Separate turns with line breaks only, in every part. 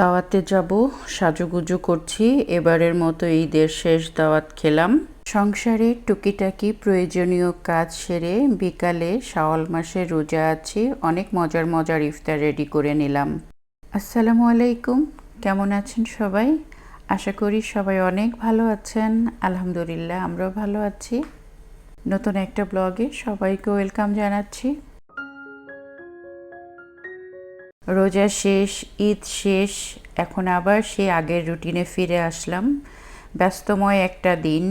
দাওয়াতে যাব, সাজুগুজু করছি, এবারের মতো ঈদের শেষ দাওয়াত খেলাম। সংসারে টুকিটাকি প্রয়োজনীয় কাজ সেরে বিকালে শাওয়াল মাসে রোজা আছি, অনেক মজার মজার ইফতার রেডি করে নিলাম। আসসালামু আলাইকুম, কেমন আছেন সবাই? আশা করি সবাই অনেক ভালো আছেন, আলহামদুলিল্লাহ আমরাও ভালো আছি। নতুন একটা ব্লগে সবাইকে ওয়েলকাম জানাচ্ছি। রোজা শেষ, ঈদ শেষ, এখন আবার সেই আগের রুটিনে ফিরে আসলাম। ব্যস্তময় একটা দিন,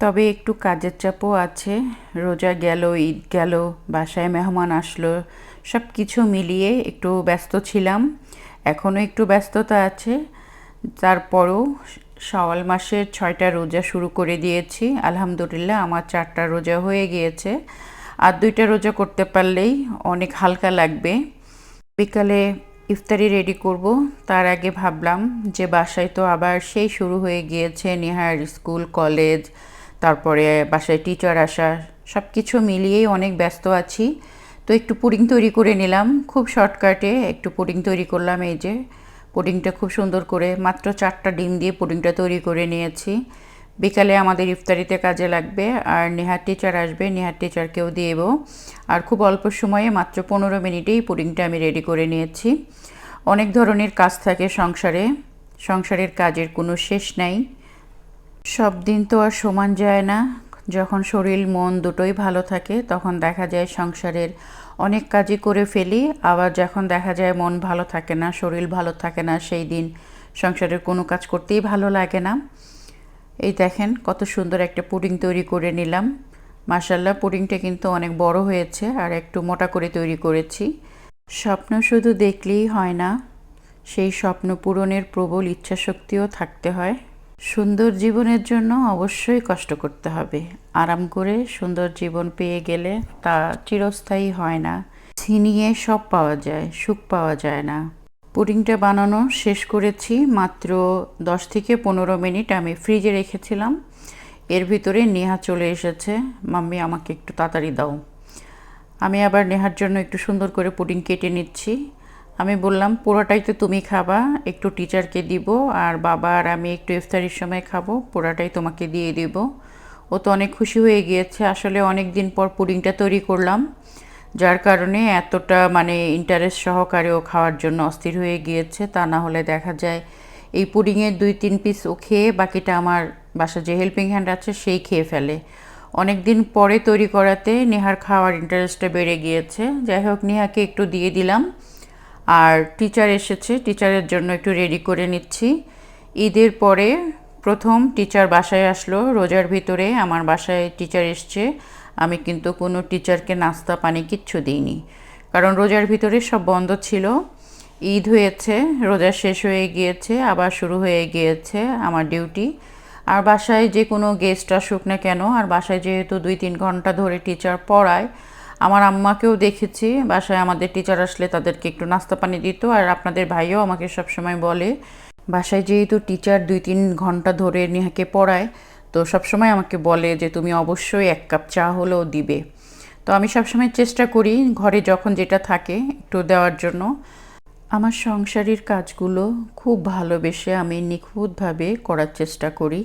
তবে একটু কাজের চাপও আছে। রোজা গেল, ঈদ গেল, বাসায় মেহমান আসলো সব কিছু মিলিয়ে একটু ব্যস্ত ছিলাম। এখনও একটু ব্যস্ততা আছে। তারপরও শাওয়াল মাসের ছয়টা রোজা শুরু করে দিয়েছি। আলহামদুলিল্লাহ আমার চারটা রোজা হয়ে গিয়েছে। আর দুইটা রোজা করতে পারলেই অনেক হালকা লাগবে। বিকালে ইফতারি রেডি করব। তার আগে ভাবলাম যে বাসায় তো আবার সেই শুরু হয়ে গিয়েছে, নিহার স্কুল, কলেজ, তারপরে বাসায় টিচার আসা সব কিছু মিলিয়েই অনেক ব্যস্ত আছি। তো একটু পুডিং তৈরি করে নিলাম, খুব শর্টকাটে একটু পুডিং তৈরি করলাম এই যে। পুডিংটা খুব সুন্দর করে মাত্র চারটা ডিম দিয়ে পুডিংটা তৈরি করে নিয়েছি। বিকালে আমাদের ইফতারিতে কাজে লাগবে আর নেহার টিচার আসবে নেহার টিচারকেও দিয়েব আর খুব অল্প সময়ে মাত্র পনেরো মিনিটেই পুডিংটা আমি রেডি করে নিয়েছি। অনেক ধরনের কাজ থাকে সংসারে, সংসারের কাজের কোনো শেষ নাই। সব দিন তো আর সমান যায় না। যখন শরীর, মন দুটোই ভালো থাকে, তখন দেখা যায় সংসারের অনেক কাজই করে ফেলি। আবার যখন দেখা যায় মন ভালো থাকে না, শরীর ভালো থাকে না, সেই দিন সংসারের কোনো কাজ করতেই ভালো লাগে না। এই দেখেন কত সুন্দর একটা পুডিং তৈরি করে নিলাম। মাসাল্লাহ পুডিংটা কিন্তু অনেক বড় হয়েছে আর একটু মোটা করে তৈরি করেছি। স্বপ্ন শুধু দেখলেই হয় না, সেই স্বপ্ন পূরণের প্রবল ইচ্ছাশক্তিও থাকতে হয়। সুন্দর জীবনের জন্য অবশ্যই কষ্ট করতে হবে। আরাম করে সুন্দর জীবন পেয়ে গেলে তা চিরস্থায়ী হয় না। ছিনিয়ে সব পাওয়া যায়, সুখ পাওয়া যায় না। পুডিংটা বানানো শেষ করেছি। মাত্র দশ থেকে পনেরো মিনিট আমি ফ্রিজে রেখেছিলাম। এর ভিতরে নেহা চলে এসেছে। মাম্মি, আমাকে একটু তাড়াতাড়ি দাও। আমি আবার নেহার জন্য একটু সুন্দর করে পুডিং কেটে নিচ্ছি। আমি বললাম, পোড়াটাই তো তুমি খাবা। একটু টিচারকে দিব আর বাবা আর আমি একটু ইফতারির সময় খাব। পোড়াটাই তোমাকে দিয়ে দিব। ও তো অনেক খুশি হয়ে গিয়েছে। আসলে অনেক দিন পর পুডিংটা তৈরি করলাম। যার কারণে এতটা মানে ইন্টারেস্ট সহকারে ও খাওয়ার জন্য অস্থির হয়ে গিয়েছে। তা না হলে দেখা যায় এই পুডিংয়ের দুই তিন পিস ও খেয়ে বাকিটা আমার বাসা যে হেল্পিং হ্যান্ড আছে সেই খেয়ে ফেলে। অনেক দিন পরে তৈরি করাতে নেহার খাওয়ার ইন্টারেস্টটা বেড়ে গিয়েছে। যাই হোক, নেহাকে একটু দিয়ে দিলাম। আর টিচার এসেছে টিচারের জন্য একটু রেডি করে নিচ্ছি। ঈদের পরে প্রথম টিচার বাসায় আসলো। রোজার ভিতরে আমার বাসায় টিচার এসছে। আমি কিন্তু কোনো টিচারকে নাস্তা, পানি কিচ্ছু দিইনি। কারণ রোজার ভিতরে সব বন্ধ ছিল। ঈদ হয়েছে, রোজা শেষ হয়ে গিয়েছে, আবার শুরু হয়ে গিয়েছে আমার ডিউটি আর বাসায় যে কোনো গেস্ট আসুক না কেন, আর বাসায় যেহেতু দুই তিন ঘণ্টা ধরে টিচার পড়ায়, আমার আম্মাকেও দেখেছি। বাসায় আমাদের টিচার আসলে তাদেরকে একটু নাস্তা, পানি দিত। আর আপনাদের ভাইও আমাকে সবসময় বলে, বাসায় যেহেতু টিচার দুই তিন ঘণ্টা ধরে নেহাকে পড়ায় তো সবসময় আমাকে বলে যে, তুমি অবশ্যই এক কাপ চা হলেও দিবে। তো আমি সবসময় চেষ্টা করি ঘরে যখন যেটা থাকে একটু দেওয়ার জন্য। আমার সংসারের কাজগুলো খুব ভালোবেসে আমি নিখুঁতভাবে করার চেষ্টা করি।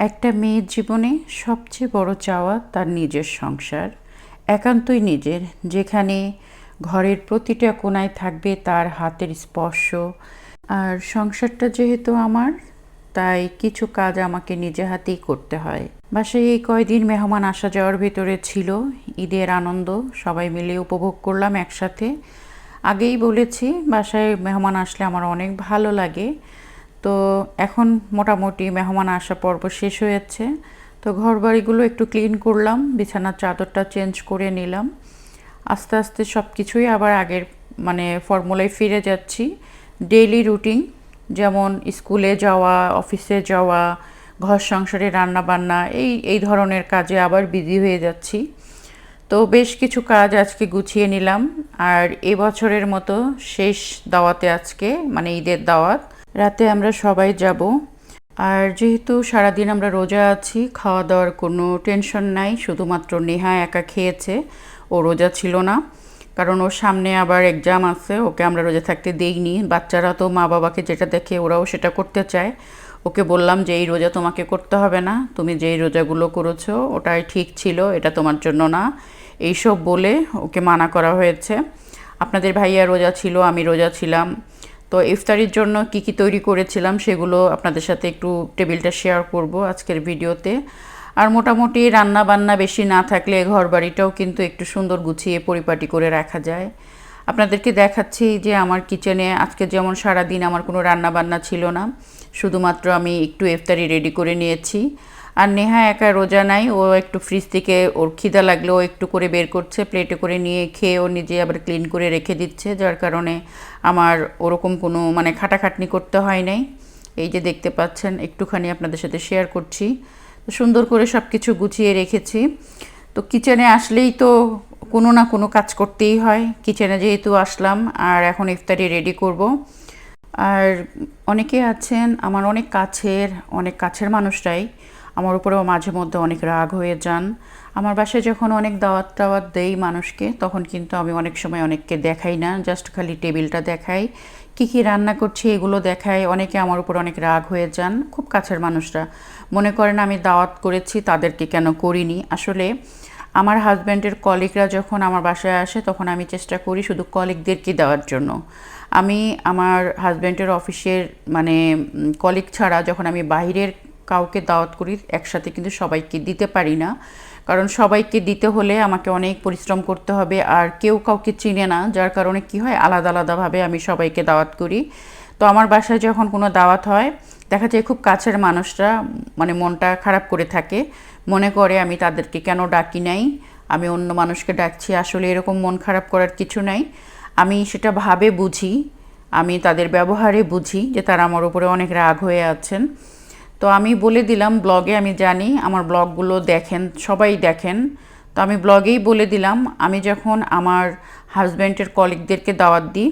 একটা মেয়ের জীবনে সবচেয়ে বড় চাওয়া তার নিজের সংসার, একান্তই নিজের। যেখানে ঘরের প্রতিটা কোনায় থাকবে তার হাতের স্পর্শ। আর সংসারটা যেহেতু আমার তাই কিছু কাজ আমাকে নিজে হাতেই করতে হয়। বাসায় এই কয়দিন মেহমান আসা যাওয়ার ভিতরে ছিল, ঈদের আনন্দ, সবাই মিলে উপভোগ করলাম একসাথে। আগেই বলেছি, বাসায় মেহমান আসলে আমার অনেক ভালো লাগে। তো এখন মোটামুটি মেহমান আসা পর্ব শেষ হয়েছে। তো ঘর বাড়িগুলো একটু ক্লিন করলাম, বিছানার চাদরটা চেঞ্জ করে নিলাম। আস্তে আস্তে সব কিছুই আবার আগের মানে ফর্মুলায় ফিরে যাচ্ছি। ডেইলি রুটিন যেমন স্কুলে যাওয়া, অফিসে যাওয়া, ঘর সংসারে রান্না বান্না, এই এই ধরনের কাজে আবার বিজি হয়ে যাচ্ছি। তো বেশ কিছু কাজ আজকে গুছিয়ে নিলাম। আর এবছরের মতো শেষ দাওয়াতে আজকে মানে ঈদের দাওয়াত, রাতে আমরা সবাই যাব। আর যেহেতু সারাদিন আমরা রোজা আছি খাওয়া দাওয়ার কোনো টেনশন নাই, শুধুমাত্র নেহা একা খেয়েছে, ও রোজা ছিল না। কারণ ওর সামনে আবার এক্সাম আছে, ওকে আমরা রোজা থাকতে দেইনি। বাচ্চারা তো মা বাবাকে যেটা দেখে ওরাও সেটা করতে চায়। ওকে বললাম যে, এই রোজা তোমাকে করতে হবে না। তুমি যেই রোজাগুলো করেছ, ওটাই ঠিক ছিল, এটা তোমার জন্য না। এইসব বলে ওকে মানা করা হয়েছে। আপনাদের ভাইয়া রোজা ছিল, আমি রোজা ছিলাম। তো ইফতারির জন্য কি কি তৈরি করেছিলাম, সেগুলো আপনাদের সাথে একটু টেবিলটা শেয়ার করব আজকের ভিডিওতে। আর মোটামুটি রান্না বান্না বেশি না থাকলে ঘর বাড়িটাও কিন্তু একটু সুন্দর গুছিয়ে পরিপাটি করে রাখা যায়। আপনাদেরকে দেখাচ্ছি যে আমার কিচেনে আজকে যেমন সারা দিন আমার কোনো রান্না বান্না ছিল না, শুধুমাত্র আমি একটু ইফতারি রেডি করে নিয়েছি। আর নেহা একা রোজা নাই, ও একটু ফ্রিজ থেকে ওর খিদা লাগলে ও একটু করে বের করছে, প্লেটে করে নিয়ে খেয়ে ও নিজে আবার ক্লিন করে রেখে দিচ্ছে, যার কারণে আমার ওরকম কোনো মানে খাটাখাটনি করতে হয় নাই। এই যে দেখতে পাচ্ছেন, একটুখানি আপনাদের সাথে শেয়ার করছি। সুন্দর করে সব কিছু গুছিয়ে রেখেছি। তো কিচেনে আসলেই তো কোনো না কোনো কাজ করতেই হয়। কিচেনে যেহেতু আসলাম, আর এখন ইফতারি রেডি করব। আর অনেকে আছেন, আমার অনেক কাছের অনেক কাছের মানুষরাই। আমার উপরেও মাঝে মধ্যে অনেক রাগ হয়ে যান। আমার বাসায় যখন অনেক দাওয়াত টাওয়াত দেই মানুষকে, তখন কিন্তু আমি অনেক সময় অনেককে দেখাই না জাস্ট খালি টেবিলটা দেখাই। কী কী রান্না করছি এগুলো দেখাই। অনেকে আমার উপর অনেক রাগ হয়ে যান, খুব কাছের মানুষরা। মনে করেন আমি দাওয়াত করেছি, তাদেরকে কেন করিনি? আসলে আমার হাজব্যান্ডের কলিগরা যখন আমার বাসায় আসে, তখন আমি চেষ্টা করি শুধু কলিগদেরকে দেওয়ার জন্য। আমি আমার হাজব্যান্ডের অফিসের মানে কলিগ ছাড়া যখন আমি বাইরের কাউকে দাওয়াত করি, একসাথে কিন্তু সবাইকে দিতে পারি না। কারণ সবাইকে দিতে হলে আমাকে অনেক পরিশ্রম করতে হবে আর কেউ কাউকে চিনে না, যার কারণে কি হয়, আলাদা আলাদাভাবে আমি সবাইকে দাওয়াত করি। তো আমার বাসায় যখন কোনো দাওয়াত হয়, দেখা যায় খুব কাছের মানুষরা মানে মনটা খারাপ করে থাকে। মনে করে আমি তাদেরকে কেন ডাকি নাই? আমি অন্য মানুষকে ডাকছি, আসলে এরকম মন খারাপ করার কিছু নাই। আমি সেটা ভাবে বুঝি, আমি তাদের ব্যবহারে বুঝি যে তারা আমার উপরে অনেক রাগ হয়ে আছেন। তো আমি বলে দিলাম ব্লগে আমি জানি, আমার ব্লগগুলো দেখেন, সবাই দেখেন। তো আমি ব্লগেই বলে দিলাম, আমি যখন আমার হাজব্যান্ডের কলিগদেরকে দাওয়াত দিই,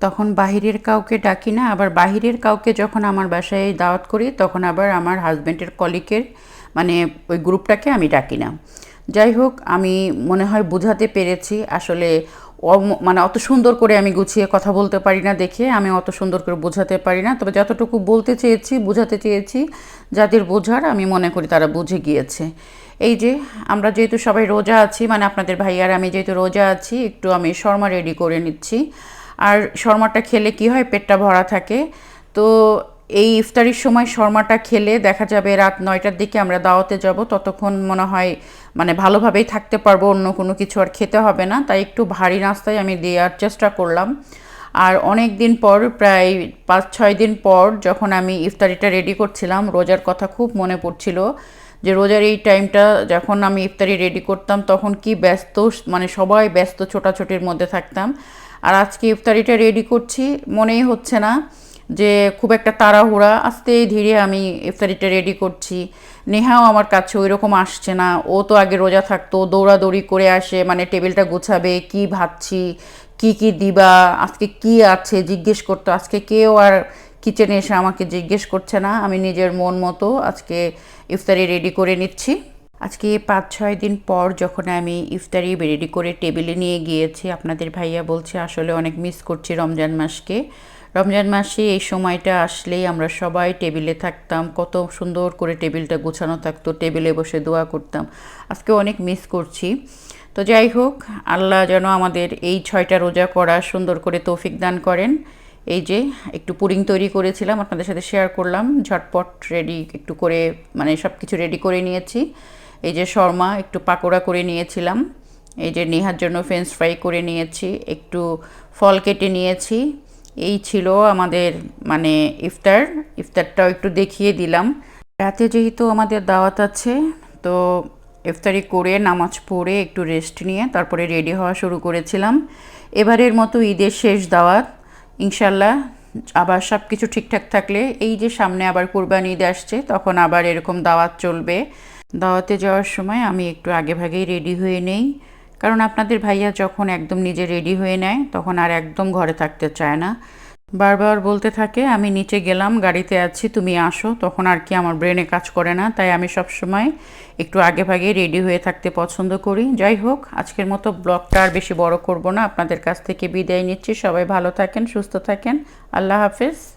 তখন বাহিরের কাউকে ডাকি না, আবার বাহিরের কাউকে যখন আমার বাসায় দাওয়াত করি, তখন আবার আমার হাজব্যান্ডের কলিগের মানে ওই গ্রুপটাকে আমি ডাকি না। যাই হোক, আমি মনে হয় বোঝাতে পেরেছি, আসলে মানে অত সুন্দর করে আমি গুছিয়ে কথা বলতে পারি না দেখে, আমি অত সুন্দর করে বোঝাতে পারি না। তবে যতটুকু বলতে চেয়েছি, বোঝাতে চেয়েছি, যাদের বোঝার আমি মনে করি তারা বুঝে গিয়েছে। এই যে, আমরা যেহেতু সবাই রোজা আছি মানে আপনাদের ভাইয়ার আমি যেহেতু রোজা আছি, একটু আমি শর্মা রেডি করে নিচ্ছি। আর শর্মাটা খেলে কি হয়? পেটটা ভরা থাকে। তো এই ইফতারির সময় শর্মাটা খেলে দেখা যাবে রাত নয়টার দিকে আমরা দাওয়াতে যাব। ততক্ষণ মনে হয় মানে ভালোভাবেই থাকতে পারব, অন্য কোনো কিছু আর খেতে হবে না। তাই একটু ভারী নাস্তায় আমি দেওয়ার চেষ্টা করলাম। আর অনেক দিন পর, প্রায় পাঁচ, ছয় দিন পর যখন আমি ইফতারিটা রেডি করছিলাম, রোজার কথা খুব মনে পড়ছিল যে রোজার এই টাইমটা যখন আমি ইফতারি রেডি করতাম, তখন কি ব্যস্ত মানে সবাই ব্যস্ত, ছোটাছুটির মধ্যে থাকতাম। আর আজকে ইফতারিটা রেডি করছি, মনেই হচ্ছে না যে খুব একটা তাড়াহুড়া আস্তে ধীরে আমি ইফতারিটা রেডি করছি। নেহাও আমার কাছে ওই রকম আসছে না। ও তো আগে রোজা থাকতো, দৌড়াদৌড়ি করে আসে মানে টেবিলটা গোছাবে, কি ভাবছি, কি কি দিবা, আজকে কি আছে জিজ্ঞেস করতো। আজকে কেউ আর কিচেনে এসে আমাকে জিজ্ঞেস করছে না। আমি নিজের মন মতো আজকে ইফতারি রেডি করে নিচ্ছি। আজকে পাঁচ, ছয় দিন পর যখন আমি ইফতারি রেডি করে টেবিলে নিয়ে গিয়েছি, আপনাদের ভাইয়া বলছে, আসলে অনেক মিস করছি রমজান মাসকে। রমজান মাসে এই সময়টা আসলেই আমরা সবাই টেবিলে থাকতাম, কত সুন্দর করে টেবিলটা গোছানো থাকতো, টেবিলে বসে দোয়া করতাম। আজকে অনেক মিস করছি। তো যাই হোক, আল্লাহ যেন আমাদের এই ছয়টা রোজা করা সুন্দর করে তৌফিক দান করেন। এই যে একটু পুডিং তৈরি করেছিলাম, আপনাদের সাথে শেয়ার করলাম। ঝটপট রেডি একটু করে মানে সব কিছু রেডি করে নিয়েছি। এই যে শর্মা, একটু পাকোড়া করে নিয়েছিলাম। এই যে নেহার জন্য ফ্রেঞ্চ ফ্রাই করে নিয়েছি। একটু ফল কেটে নিয়েছি। এই ছিল আমাদের মানে ইফতার। ইফতারটাও একটু দেখিয়ে দিলাম। রাতে যেহেতু আমাদের দাওয়াত আছে, তো ইফতারি করে, নামাজ পড়ে একটু রেস্ট নিয়ে তারপরে রেডি হওয়া শুরু করেছিলাম। এবারের মতো ঈদের শেষ দাওয়াত। ইনশাল্লাহ আবার সব কিছু ঠিকঠাক থাকলে এই যে সামনে আবার কোরবানি ঈদ আসছে, তখন আবার এরকম দাওয়াত চলবে। দাওয়াতে যাওয়ার সময় আমি একটু আগে ভাগেই রেডি হয়ে নেই। কারণ আপনাদের ভাইয়া যখন একদম নিজে রেডি হয়ে নেয়, তখন আর একদম ঘরে থাকতে চায় না। বারবার বলতে থাকে, আমি নিচে গেলাম, গাড়িতে আছি, তুমি আসো। তখন আর কি আমার ব্রেনে কাজ করে না। তাই আমি সব সময় একটু আগে ভাগে রেডি হয়ে থাকতে পছন্দ করি। যাই হোক, আজকের মতো ব্লগটা আর বেশি বড় করব না। আপনাদের কাছ থেকে বিদায় নিচ্ছি। সবাই ভালো থাকেন, সুস্থ থাকেন। আল্লাহ হাফেজ।